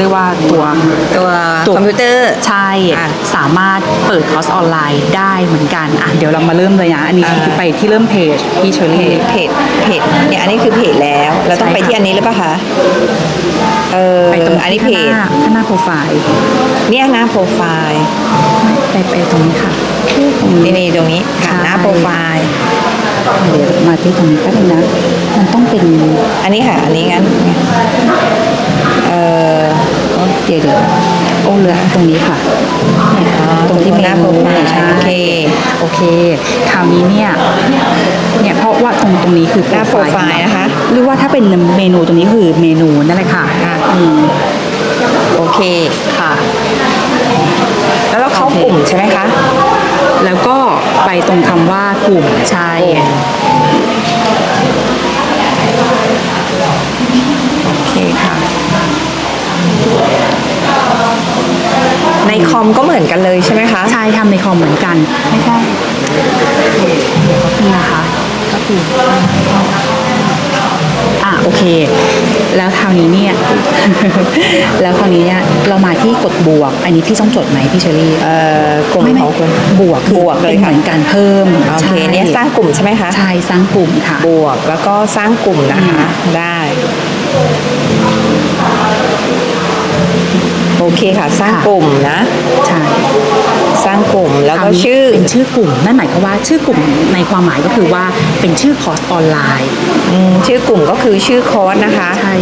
เรียกว่าตัวตัวตัวคอมพิวเตอร์ใช่อะสามารถเปิดคอร์สออนไลน์ได้เหมือนกันอะเดี๋ยวเรามาเริ่มเลยนะอันนี้คืออ่าไปที่เริ่มเพจพี่เชอเพรี่จเพจเพจเนี่ยอันนี้คือเพจแล้วเราต้องใช่ไปค่ะที่อันนี้หรือเปล่าคะเออไปตรงอันนี้ที่เพข้างหจน้าข้างหน้าโปรไฟล์เนี่ยหน้าโปรไฟล์ไปไปตรงนี้ค่ะตรงนี่นี่ตรงนี้ค่ะใช่หน้าโปรไฟล์ เดี๋ยวมาที่ตรงนี้แป๊บนึงนะ มันต้องเป็น อันนี้ค่ะ อันนี้งั้น เออเดี๋ยวเดี๋ยวโอ้เหลือตรงนี้ค่ะเนี่ยอ๋อตรงที่ตรงหน้าโปรไฟล์ใช่โอเค โอเค คราวนี้เนี่ย เนี่ยเพราะว่าตรงตรงนี้คือหน้าโปรไฟล์นะคะ หรือว่าถ้าเป็นเมนูตรงนี้คือเมนูนั่นแหละค่ะอะอืมโอเคค่ะ แล้วเราเข้ากลุ่มใช่ไหมคะ แล้วก็ ไปตรงคำว่ากลุ่มใช่โอเคค่ะ ในคอมก็เหมือนกันเลยใช่ไหมคะ ใช่ทำในคอมเหมือนกัน ไม่ใช่นี่นะคะก็คือ อะโอเค แล้วคราวนี้เนี่ย แล้วคราวนี้เนี่ยเรามาที่กดบวก อันนี้พี่ต้องจดไหมพี่เชอรี่เอ่อกลุ่มไม่ไม่ของคุณบวกคือบวกเลยเป็นค่ะเหมือนการเพิ่มโอเคใช่เนี่ยสร้างกลุ่มใช่ไหมคะใช่สร้างกลุ่มค่ะ บวกแล้วก็สร้างกลุ่มนะคะ ได้โอเคค่ะ สร้างค่ะกลุ่มนะ ใช่สร้างกลุ่ม แล้วก็คราวนี้ชื่อเป็นชื่อกลุ่มนั่นหมายความว่าชื่อกลุ่มในความหมายก็คือว่าเป็นชื่อคอร์สออนไลน์อืมชื่อกลุ่มก็คือชื่อคอร์สนะคะใช่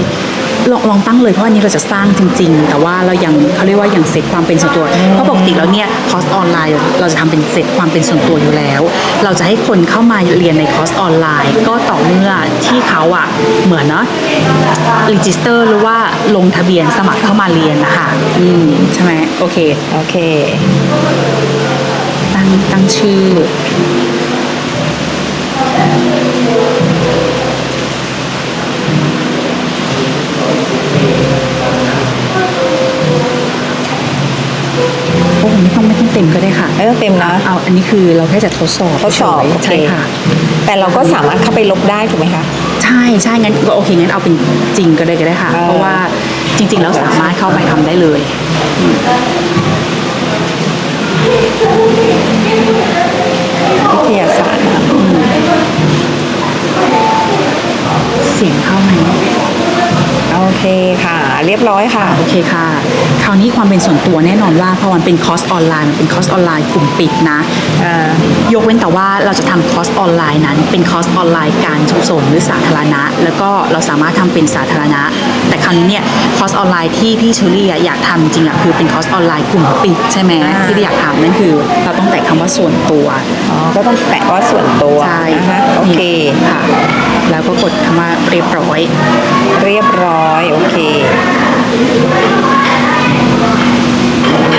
ลองลองตั้งเลยเพราะอันนี้เราจะสร้างจริง ๆ แต่ว่าเรายังเขาเรียกว่ายังเซตความเป็นส่วนตัวเพราะปกติแล้วเนี่ยคอร์สออนไลน์เราจะทำเป็นเซตความเป็นส่วนตัวอยู่แล้ว เราจะให้คนเข้ามาเรียนในคอร์สออนไลน์ ก็ต่อเมื่อที่เขาอะเหมือนเนาะรีจิสเตอร์หรือว่าลงทะเบียนสมัครเข้ามาเรียนนะคะอืมใช่ไหมโอเคโอเค ตั้งตั้งชื่อ โอ้ไม่ต้องไม่ต้องเต็มก็ได้ค่ะ ไม่ต้องเต็มนะ เอาอันนี้คือเราแค่จะทดสอบทดสอบเฉยๆโอเค ใช่ค่ะ แต่เราก็สามารถเข้าไปลบได้ถูกไหมคะ ใช่ใช่งั้นก็โอเคงั้นเอาเป็นจริงก็ได้ก็ได้ค่ะ เออ เพราะว่าจริง ๆ แล้วสามารถเข้าไปทำได้เลย วิทยาศาสตร์นะเสียงเข้าไหมโอเคค่ะ เรียบร้อยค่ะ โอเคค่ะ คราวนี้ความเป็นส่วนตัวแน่นอนว่าพอมันเป็นคอร์สออนไลน์มันเป็นคอร์สออนไลน์กลุ่มปิดนะอ่า ยกเว้นแต่ว่าเราจะทำคอร์สออนไลน์นั้น เป็นคอร์สออนไลน์การชุมชนหรือสาธารณะ แล้วก็เราสามารถทำเป็นสาธารณะ แต่คราวนี้เนี่ยคอร์สออนไลน์ที่พี่เชอรี่อะอยากทำจริงอะคือเป็นคอร์สออนไลน์กลุ่มปิดใช่ไหมอ่าที่พี่อยากทำนั่นคือ เราต้องแตะคำว่าส่วนตัวอ๋อก็ต้องแปะว่าส่วนตัวใช่นะคะโอเคค่ะ แล้วก็กดคำว่าเรียบร้อย เรียบร้อยโอเค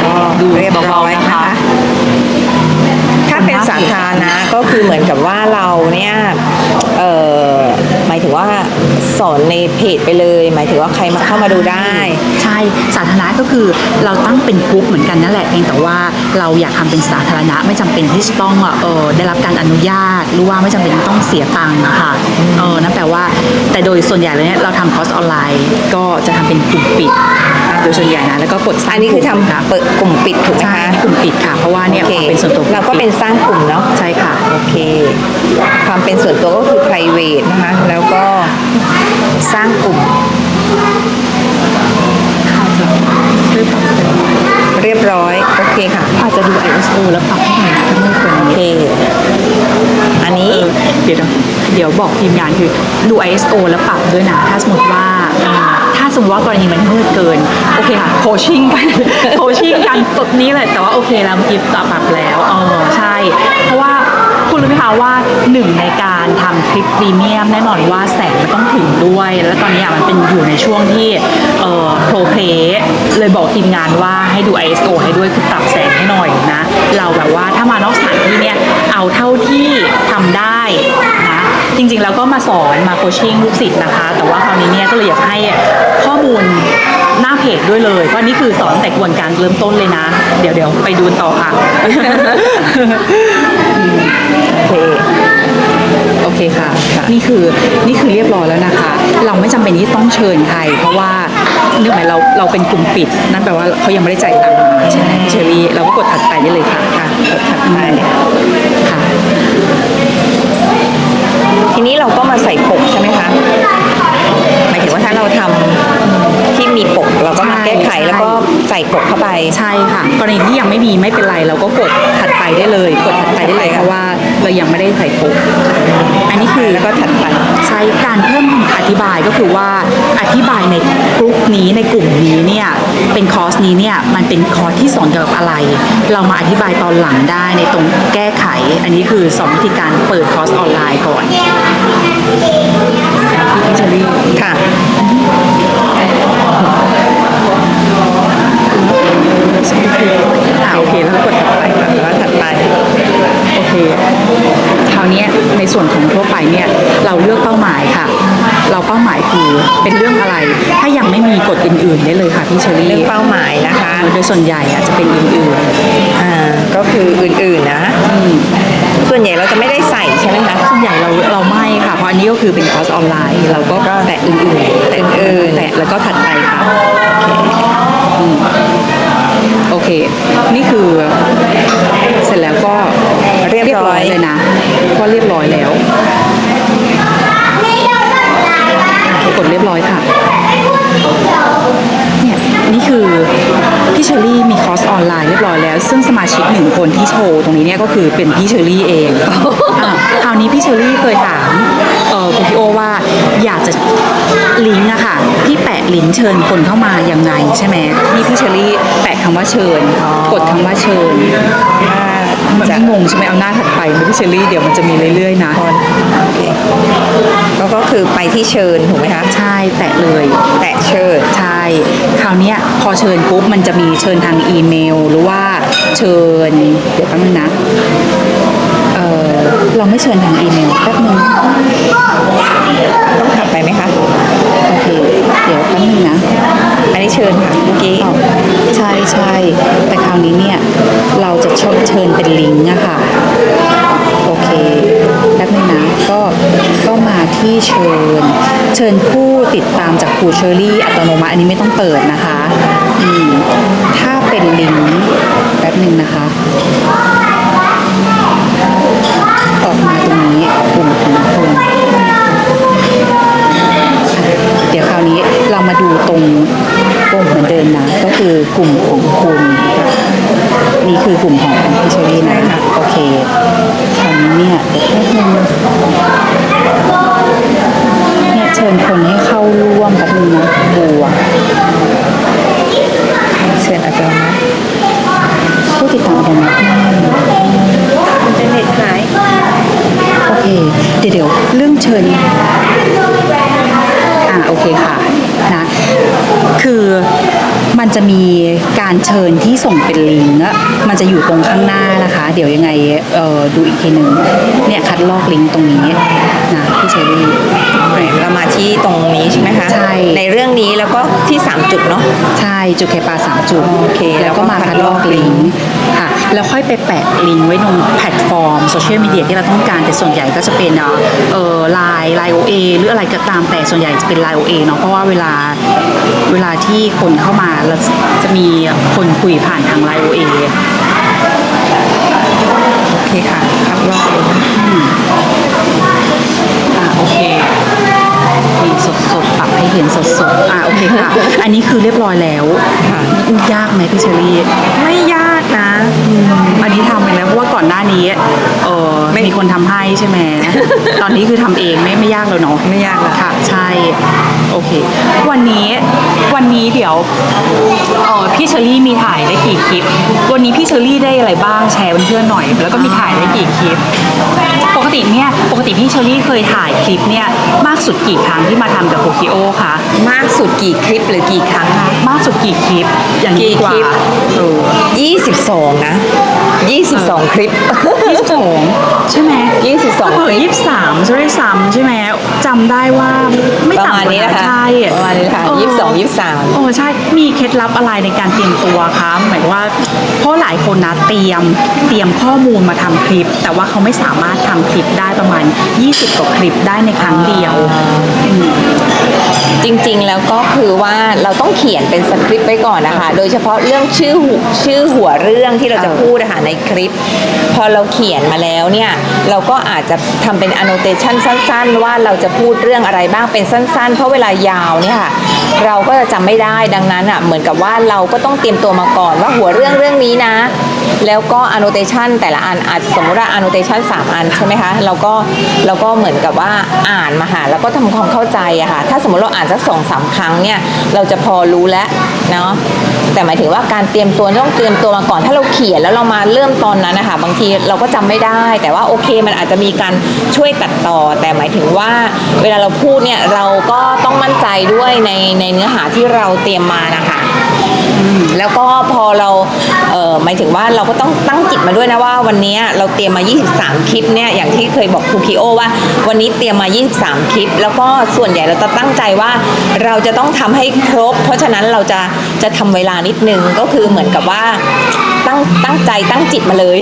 ก็ดูเรียบร้อยเบาๆนะนะคะคะถ้าเป็นสาธารณะก็คือเหมือนกับว่าเราเนี่ยเอ่อหมายถึงว่าสอนในเพจไปเลย หมายถึงว่าใครมาเข้ามาดูได้ ใช่สาธารณะก็คือเราตั้งเป็นกลุ่มเหมือนกันนั่นแหละเพียงแต่ว่าเราอยากทำเป็นสาธารณะไม่จำเป็นที่จะต้องเออได้รับการอนุญาตหรือว่าไม่จำเป็นต้องเสียตังค์นะคะเออนั่นแปลว่าแต่โดยส่วนใหญ่แล้วเนี่ยเราทำคอร์สออนไลน์ ก็จะทำเป็นกลุ่มปิด โดยส่วนใหญ่นะแล้วก็กดสร้างอันนี้คือทำกลุ่มค่ะเปิดกลุ่มปิดถูกไหมใช่คะกลุ่มปิดค่ะ เพราะว่าเนี่ยโอคความเป็นส่วนตัวเราก็เป็นสร้างกลุ่มเนาะใช่ค่ะ โอเค ความเป็นส่วนตัวก็คือ private นะคะแล้วก็สร้างกลุ่มอาจจะด้วยปรับเป็นเรียบร้อยโอเคค่ะ อาจจะดู ISO แล้วปรับให้หน่อยถ้าไม่ควรโอเค อันนี้เออเดี๋ยวนะเดี๋ยวบอกทีมงานคือดู ISO แล้วปรับด้วยนะ ถ้าสมมติว่าเอ่อถ้า สมมติว่ากรณีมันมืดเกิน โอเคค่ะโคชิ่งกันโคชิ่งกันตดนี้แหละแต่ว่าโอเคแล้วเมื่อกี้ปรับแล้วเออใช่ เพราะว่าคุณรู้ไหมคะว่าหนึ่งในการทำคลิปพรีเมียมแน่นอนว่าแสงมันต้องถึงด้วย แล้วตอนนี้อะมันเป็นอยู่ในช่วงที่เอ่อโปรเพลเลยบอกทีมงานว่าให้ดู ISO ให้ด้วยคือปรับแสงให้หน่อยนะ เราแบบว่าถ้ามานอกสถานที่เนี่ยเอาเท่าที่ทำได้นะจริงๆแล้วก็มาสอนมาโคชชิ่งลูกศิษย์นะคะ แต่ว่าคราวนี้เนี่ยก็เลยอยากให้ มูลหน้าเพจด้วยเลยเพราะนี่คือสอนตั้งแต่กระบวนการเริ่มต้นเลยนะ เดี๋ยวเดี๋ยวไปดูต่อค่ะ โอเคโอเคค่ะ นี่คือนี่คือเรียบร้อยแล้วนะคะ เราไม่จำเป็นที่ต้องเชิญใคร เพราะว่านึกหมายเราเราเป็นกลุ่มปิด นั่นแปลว่าเขายังไม่ได้จ่ายตังค์มาใช่ไหมพี่เชอรี่เราก็กดถัดไปได้เลยค่ะค่ะกดถัดไปค่ะ ทีนี้เราก็มาใส่ปกใช่ไหมคะหมายถึงว่าถ้าเราทำที่มีปกเราก็มาแก้ไขแล้วก็ใส่ปกเข้าไป ใช่ค่ะกรณีที่ยังไม่มีไม่เป็นไรเราก็กดถัดไปได้เลยกดถัดไปได้เลยถัดไปค่ะเพราะว่าเรายังไม่ได้ใส่ปุ๊บอันนี้คือแล้วก็ถัดไปใช้การเพิ่มอธิบายก็คือว่าอธิบายในกลุ่มนี้ในกลุ่มนี้เนี่ยเป็นคอร์สนี้เนี่ยมันเป็นคอร์สที่สอนเกี่ยวกับอะไร เรามาอธิบายตอนหลังได้ในตรงแก้ไข อันนี้คือสอนวิธีการเปิดคอร์สออนไลน์ก่อนพี่เชอรี่ค่ะ อื่นๆได้เลยค่ะพี่เชอรี่เรื่องเป้าหมายนะคะโดยส่วนใหญ่อะจะเป็นอื่นอ่าก็คืออื่นๆนะๆอืมส่วนใหญ่เราจะไม่ได้ใส่ใช่ไหมคะส่วนใหญ่เราเราไม่ค่ะเพราะอันนี้ก็คือเป็นคอร์สออนไลน์เราก็แตะอื่นๆแตะอื่นๆแตะแล้วก็ถัดไปค่ะอืมโอเค ซึ่งสมาชิกหนึ่งคนที่โชว์ตรงนี้เนี่ยก็คือเป็นพี่เชอรี่เองอะคราวนี้พี่เชอรี่เคยถามเออคุณพี่โอว่าอยากจะลิงก์อะค่ะพี่แปะลิงก์เชิญคนเข้ามายังไงใช่ไหมนี่พี่เชอรี่แปะคำว่าเชิญ กดคำว่าเชิญ มันจะไม่งงใช่ไหมเอาหน้าถัดไปไหมพี่เชอรี่เดี๋ยวมันจะมีเรื่อยๆนะคนโอเคก็ก็คือไปที่เชิญถูกไหมคะใช่แตะเลยแตะเชิญใช่คราวเนี้ยพอเชิญปุ๊บมันจะมีเชิญทางอีเมล หรือว่าเชิญเดี๋ยวแป๊บนึงนะ เออเราไม่เชิญทางอีเมลแป๊บนึงต้องถัดไปไหมคะ โอเค เดี๋ยวแป๊บนึงนะ อันนี้เชิญค่ะเมื่อกี้อ้าวใช่ใช่แต่คราวนี้เนี่ย เราจะชดเชิญเป็นลิงก์อะค่ะ โอเคแป๊บนึงนะก็ก็มาที่เชิญ เชิญผู้ติดตามจากครูเชอรี่อัตโนมัติอันนี้ไม่ต้องเปิดนะคะอืมถ้าเป็นลิงก์แป๊บนึงนะคะ ตรงกลุ่มเหมือนเดิมนะ ก็คือกลุ่มของคุณ นี่คือกลุ่มของพี่เชอรี่นะโอเค ลิงก็มันจะอยู่ตรงข้างหน้านะคะ เดี๋ยวยังไง ดูอีกทีหนึ่งเนี่ยคัดลอกลิงก์ตรงนี้นะพี่เชอรี่เรามาที่ตรงนี้ใช่ไหมคะใช่ในเรื่องนี้แล้วก็ที่ 3 จุดเนาะใช่จุดเคปาสามจุดโอเคแล้วก็มาคัดลอกลิงก์ค่ะแล้วค่อยไปแปะลิงก์ไว้ตรงแพลตฟอร์มโซเชียลมีเดียที่เราต้องการแต่ส่วนใหญ่ก็จะเป็นเอ่อเอ่อไลน์ไลน์โอเอหรืออะไรก็ตามแต่ส่วนใหญ่จะเป็นไลน์โอเอเนาะเพราะว่าเวลาเวลาที่คนเข้ามาแล้วจะมีคนคุยผ่านทางไลน์โอเอโอ เคค่ะคัดลอกลิงก์อ่าโอเคนี่สดสดๆปรับให้เห็นสดสดๆอ่าโอเคค่ะ อันนี้คือเรียบร้อยแล้วค่ะยากไหมพี่เชอรี่ไม่ยาก ทำให้ใช่ไหม ตอนนี้คือทำเองไม่ไม่ยากแล้วเนาะไม่ยากแล้วค่ะใช่โอเค วันนี้วันนี้เดี๋ยวเออพี่เชอรี่มีถ่ายได้กี่คลิป วันนี้พี่เชอรี่ได้อะไรบ้างแชร์เพื่อนๆหน่อย แล้วก็มีถ่ายได้กี่คลิป ปกติเนี่ยปกติพี่เชอรี่เคยถ่ายคลิปเนี่ยมากสุดกี่ครั้งที่มาทำกับโคคิโอคะมากสุดกี่คลิปหรือกี่ครั้งคะมากสุดกี่คลิป อย่างนี้ดีกว่ากี่คลิปเออ22นะ22คลิปยี่สิบสองใช่ไหม22เออคลิปยี่สิบสามจะได้ซ้ำใช่ไหมจำได้ว่าไม่ประต่ำมาณกว่านี้นะคะใช่ประมาณนี้ค่ะเออ22 23โอ้ใช่มีเคล็ดลับอะไรในการเตรียมตัวคะหมายว่าเพราะหลายคนนะเตรียมเตรียมข้อมูลมาทำคลิป แต่ว่าเขาไม่สามารถทำคลิปได้ประมาณ 20กว่าคลิปได้ในครั้งเดียวอืมจ ริงๆ แล้วก็คือว่าเราต้องเขียนเป็นสคริปต์ไว้ก่อนนะคะ โดยเฉพาะเรื่องชื่อหัวชื่อหัวเรื่องที่เราจะพูดนะคะในคลิป พอเราเขียนมาแล้วเนี่ย เราก็อาจจะทำเป็น annotation สั้น ๆ ว่าเราจะพูดเรื่องอะไรบ้างเป็นสั้น ๆ เพราะเวลายาวเนี่ยค่ะเราก็จะจำไม่ได้ดังนั้นอะเหมือนกับว่าเราก็ต้องเตรียมตัวมาก่อนว่าหัวเรื่องเรื่องนี้นะแล้วก็ annotation แต่ละอันอาจสมมติว่า annotation สามอันใช่ไหมคะเราก็เราก็เหมือนกับว่าอ่านมาหาแล้วก็ทำความเข้าใจอะค่ะถ้าสมมติเราอ่านสักสองสามครั้งเนี่ยเราจะพอรู้แล้วเนาะแต่หมายถึงว่าการเตรียมตัวต้องเตรียมตัวมาก่อนถ้าเราเขียนแล้วเรามาเริ่มตอนนั้นนะคะบางทีเราก็จำไม่ได้ แต่ว่าโอเคมันอาจจะมีการช่วยตัดต่อ แต่หมายถึงว่าเวลาเราพูดเนี่ยเราก็ต้องมั่นใจด้วยในในเนื้อหาที่เราเตรียมมานะคะแล้วก็พอเรา เออหมายถึงว่าเราก็ต้องตั้งจิตมาด้วยนะว่าวันนี้เราเตรียมมา 23 คลิปเนี่ยอย่างที่เคยบอกครูคิโอว่า วันนี้เตรียมมา 23 คลิป แล้วก็ส่วนใหญ่เราจะตั้งใจว่าเราจะต้องทำให้ครบ เพราะฉะนั้นเราจะจะทำเวลานิดนึงก็คือเหมือนกับว่าตั้งตั้งใจตั้งจิตมาเลย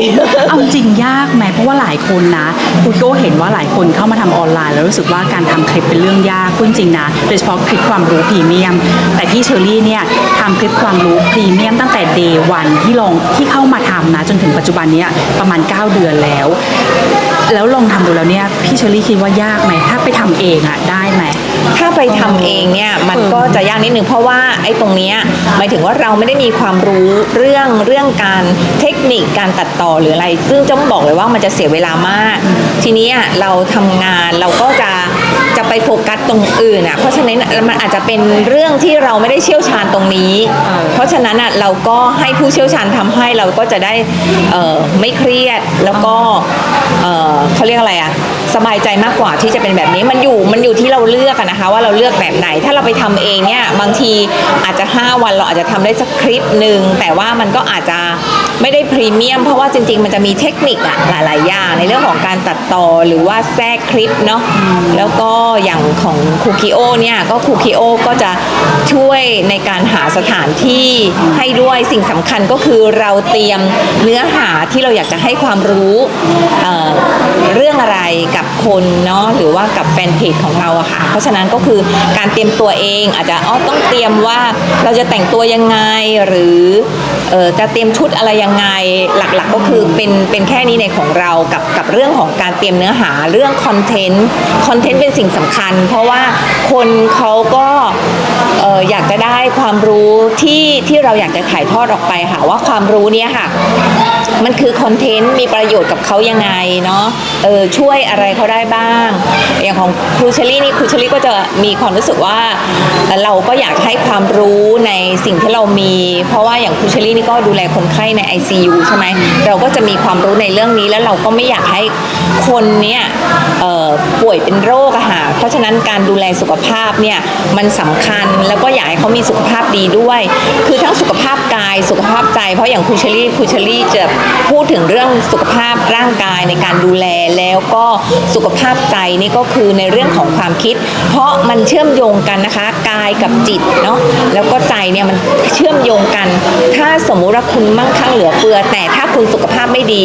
เอาจริงยากไหมเพราะว่าหลายคนนะคุณโก้เห็นว่าหลายคนเข้ามาทำออนไลน์ แล้วรู้สึกว่าการทำคลิปเป็นเรื่องยากพูดจริงนะโดยเฉพาะคลิปความรู้พรีเมียม แต่พี่เชอรี่เนี่ยทำคลิปความรู้พรีเมียมตั้งแต่เดย์วันที่ลองที่เข้ามาทำนะ จนถึงปัจจุบันเนี้ยประมาณ 9 เดือนแล้ว แล้วลองทำดูแล้วเนี่ยพี่เชอรี่คิดว่ายากไหมถ้าไปทำเองอะได้ไหม ถ้าไปทำเองเนี่ยมันก็จะยากนิดนึงเพราะว่าไอ้ตรงเนี้ยหมายถึงว่าเราไม่ได้มีความรู้เรื่องเรื่องการเทคนิคการตัดต่อหรืออะไร ซึ่งจะบอกเลยว่ามันจะเสียเวลามาก ทีนี้เราทำงานเราก็จะจะไปโฟกัสตรงอื่นอะเพราะฉะนั้นมันอาจจะเป็นเรื่องที่เราไม่ได้เชี่ยวชาญตรงนี้ เพราะฉะนั้นอะเราก็ให้ผู้เชี่ยวชาญทำให้เราก็จะได้เออไม่เครียดแล้วก็เออเขาเรียกอะไรอะ สบายใจมากกว่าที่จะเป็นแบบนี้มันอยู่มันอยู่ที่เราเลือกนะคะ ว่าเราเลือกแบบไหน ถ้าเราไปทำเองเนี่ยบางทีอาจจะ 5 วันเราอาจจะทำได้สักคลิปหนึ่งแต่ว่ามันก็อาจจะไม่ได้พรีเมียม เพราะว่าจริง ๆ มันจะมีเทคนิคอะหลายๆอย่างในเรื่องของการตัดต่อหรือว่าแทรกคลิปเนาะแล้วก็อย่างของคูคิโอเนี่ยก็คูคิโอก็จะช่วยในการหาสถานที่ให้ด้วยสิ่งสำคัญก็คือเราเตรียมเนื้อหาที่เราอยากจะให้ความรู้ เรื่องอะไรกับคนเนาะหรือว่ากับแฟนเพจของเราอะค่ะ เพราะฉะนั้นก็คือการเตรียมตัวเองอาจจะอ๋อต้องเตรียมว่าเราจะแต่งตัวยังไงหรือเออจะเตรียมชุดอะไรยังไงหลักๆก็คือเป็นเป็นแค่นี้ในของเรากับกับเรื่องของการเตรียมเนื้อหาเรื่องคอนเทนต์คอนเทนต์เป็นสิ่งสำคัญ เพราะว่าคนเขาก็เอออยากจะได้ความรู้ที่ที่เราอยากจะถ่ายทอดออกไปค่ะว่าความรู้เนี้ยค่ะ มันคือคอนเทนต์มีประโยชน์กับเขายังไงเนาะเออช่วยอะไรเขาได้บ้าง อย่างของครูเชลี่นี่ครูเชลี่ก็จะมีความรู้สึกว่าเอ่อเราก็อยากให้ความรู้ในสิ่งที่เรามี เพราะว่าอย่างครูเชลี่นี่ก็ดูแลคนไข้ใน ICU ใช่ไหมเราก็จะมีความรู้ในเรื่องนี้แล้วเราก็ไม่อยากให้คนเนี้ยเออ ป่วยเป็นโรคอะค่ะเพราะฉะนั้นการดูแลสุขภาพเนี่ยมันสำคัญแล้วก็อยากให้เขามีสุขภาพดีด้วย คือทั้งสุขภาพกายสุขภาพใจ เพราะอย่างครูเชลี่ครูเชลี่จะพูดถึงเรื่องสุขภาพร่างกายในการดูแลแล้วก็สุขภาพใจนี่ก็คือในเรื่องของความคิด เพราะมันเชื่อมโยงกันนะคะกายกับจิตเนาะแล้วก็ใจเนี่ยมันเชื่อมโยงกัน ถ้าสมมุติว่าคุณมั่งคั่งเหลือเฟือ แต่ถ้าคุณสุขภาพไม่ดี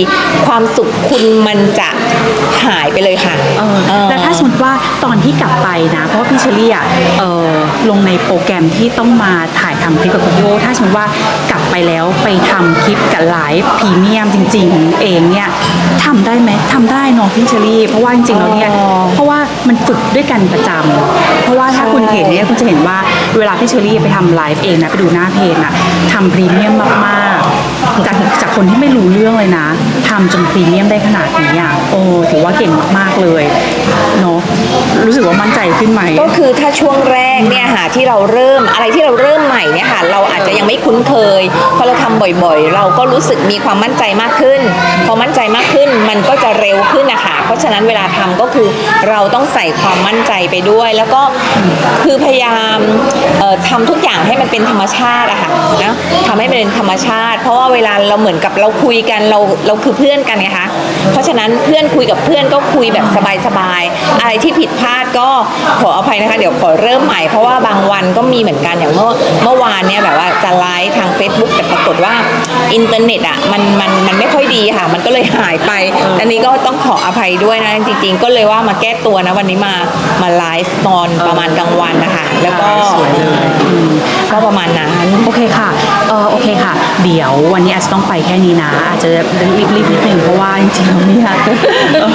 ความสุขคุณมันจะ หายไปเลยค่ะเออเออ แล้วถ้าสมมติว่าตอนที่กลับไปนะ เพราะว่าพี่เชอรี่อะเออลงในโปรแกรมที่ต้องมาถ่ายทำคลิปกับคุณโยถ้าสมมติว่ากลับไปแล้วไปทำคลิปกับไลฟ์พรีเมียมจริงๆเองเนี่ยทำได้ไหมทำได้เนาะพี่เชอรี่ เพราะว่าจริงๆแล้วเนี่ยอ๋อ เพราะว่ามันฝึกด้วยกันประจำเพราะว่าถ้าคุณเห็นเนี่ยคุณจะเห็นว่าเวลาพี่เชอรี่ไปทำไลฟ์เองนะไปดูหน้าเพจนะทำพรีเมียมมากๆ จากจากคนที่ไม่รู้เรื่องเลยนะทำจนพรีเมียมได้ขนาดนี้อะโอ้ถือว่าเก่งมากๆเลยเนาะรู้สึกว่ามั่นใจขึ้นไหมก็คือถ้าช่วงแรก เนี่ยค่ะที่เราเริ่มอะไรที่เราเริ่มใหม่เนี่ยค่ะเราอาจจะยังไม่คุ้นเคยพอเราทำบ่อยๆ เราก็รู้สึกมีความมั่นใจมากขึ้น พอมั่นใจมากขึ้นมันก็จะเร็วขึ้นนะคะเพราะฉะนั้นเวลาทำก็คือเราต้องใส่ความมั่นใจไปด้วย แล้วก็คือพยายามเอ่อทำทุกอย่างให้มันเป็นธรรมชาติอะค่ะนะทำให้มันเป็นธรรมชาติ เพราะว่าเวลาเราเหมือนกับเราคุยกันเราเราคือเพื่อนกันไงคะเพราะฉะนั้นเพื่อนคุยกับเพื่อนก็คุยแบบสบายๆอะไรที่ผิดพลาดก็ขออภัยนะคะ เดี๋ยวขอเริ่มใหม่เพราะว่าบางวันก็มีเหมือนกันอย่างเมื่อเมื่อวานเนี่ยแบบว่าจะไลฟ์ทาง Facebook แต่ปรากฏว่าอินเทอร์เน็ตอะมันมันมันไม่ค่อยดีค่ะ มันก็เลยหายไป อันนี้ก็ต้องขออภัยด้วยนะ จริงๆ ก็เลยว่ามาแก้ตัวนะวันนี้มามาไลฟ์ตอนประมาณกลางวันนะคะแล้วก็สวยเลยอืมก็ประมาณนั้นโอเคค่ะเออโอเคค่ะ เดี๋ยววันนี้อาจจะต้องไปแค่นี้นะ อาจจะรีบรีบนิดนึงเพราะว่าจริงๆแล้วเนี่ยเออ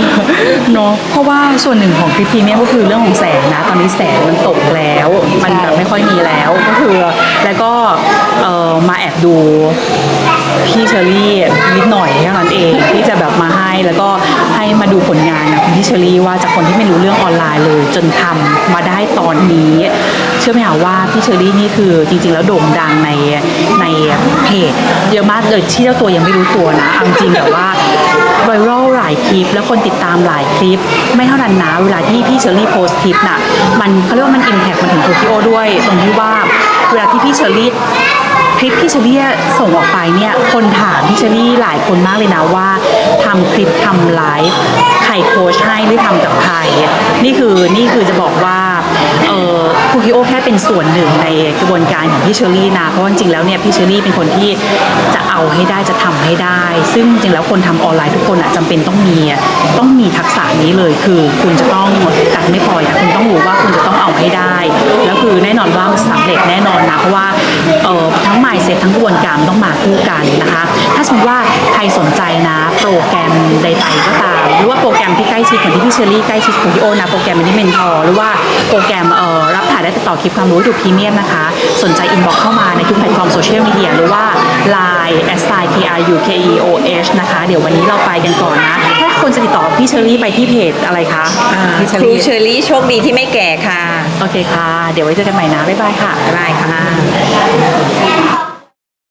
เนาะเพราะว่าส่วนหนึ่งของคลิปนี้เนี่ยก็คือเรื่องของแสงนะ ตอนนี้แสงมันตกแล้วมันแบบไม่ ค่อยมีแล้วก็คือแล้วก็เออมาแอบดู พี่เชอรี่นิดหน่อยแค่นั้นเองที่จะแบบมาให้แล้วก็ให้มาดูผลงานนะคุณพี่เชอรี่ว่าจากคนที่ไม่รู้เรื่องออนไลน์เลย จนทำมาได้ตอนนี้ เชื่อไหมคะว่าพี่เชอรี่นี่คือจริงๆแล้วโด่งดังในในเพจเยอะมากเลยที่เจ้าตัวยังไม่รู้ตัวนะเอาจริงแบบว่าไวรัลหลายคลิป แล้วคนติดตามหลายคลิป ไม่เท่านั้นนะเวลาที่พี่เชอรี่โพสต์คลิปน่ะมันเขาเรียกว่ามันอิมแพคมาถึงโตเกียวด้วย ตรงที่ว่าเวลาที่พี่เชอรี่ คลิปพี่เชอรี่ส่งออกไปเนี่ยคนถามพี่เชอรี่หลายคนมากเลยนะว่าทำคลิปทำไลฟ์ใครโค้ชให้หรือทำกับใครนี่คือนี่คือจะบอกว่าเออคูคิโอแค่เป็นส่วนหนึ่งในกระบวนการของพี่เชอรี่นะ เพราะว่าจริงๆแล้วเนี่ยพี่เชอรี่เป็นคนที่จะเอาให้ได้จะทำให้ได้ ซึ่งจริงๆแล้วคนทำออนไลน์ทุกคนอะจำเป็นต้องมีต้องมีทักษะนี้เลยคือคุณจะต้องตัดไม่พออะคุณต้องรู้ว่าคุณจะต้องเอาให้ได้ แล้วคือแน่นอนว่ามันสำเร็จแน่นอนนะเพราะว่าเออ ทั้ง mindset ทั้งกระบวนการต้องมาคู่กันนะคะ ถ้าสมมติว่าใครสนใจนะโปรแกรมใดๆก็ตาม หรือว่าโปรแกรมที่ใกล้ชิดเหมือนที่พี่เชอรี่ใกล้ชิดของพี่โอนะโปรแกรมมินิเมนทอร์หรือว่าโปรแกรมเอ่อรับถ่ายได้ติดต่อคลิปความรู้ดูพรีเมียมนะคะ สนใจอินบ็อกเข้ามาในทุกแพลตฟอร์มโซเชียลมีเดียหรือว่า Line s i k r u k e o h นะคะ เดี๋ยววันนี้เราไปกันก่อนนะ ถ้าคนจะติดต่อพี่เชอรี่ไปที่เพจอะไรคะพี่ครูเชอรี่โชคดีที่ไม่แก่ค่ะ โอเคค่ะ เดี๋ยวไว้เจอกันใหม่นะบ๊ายบายค่ะ บ๊ายบายค่ะ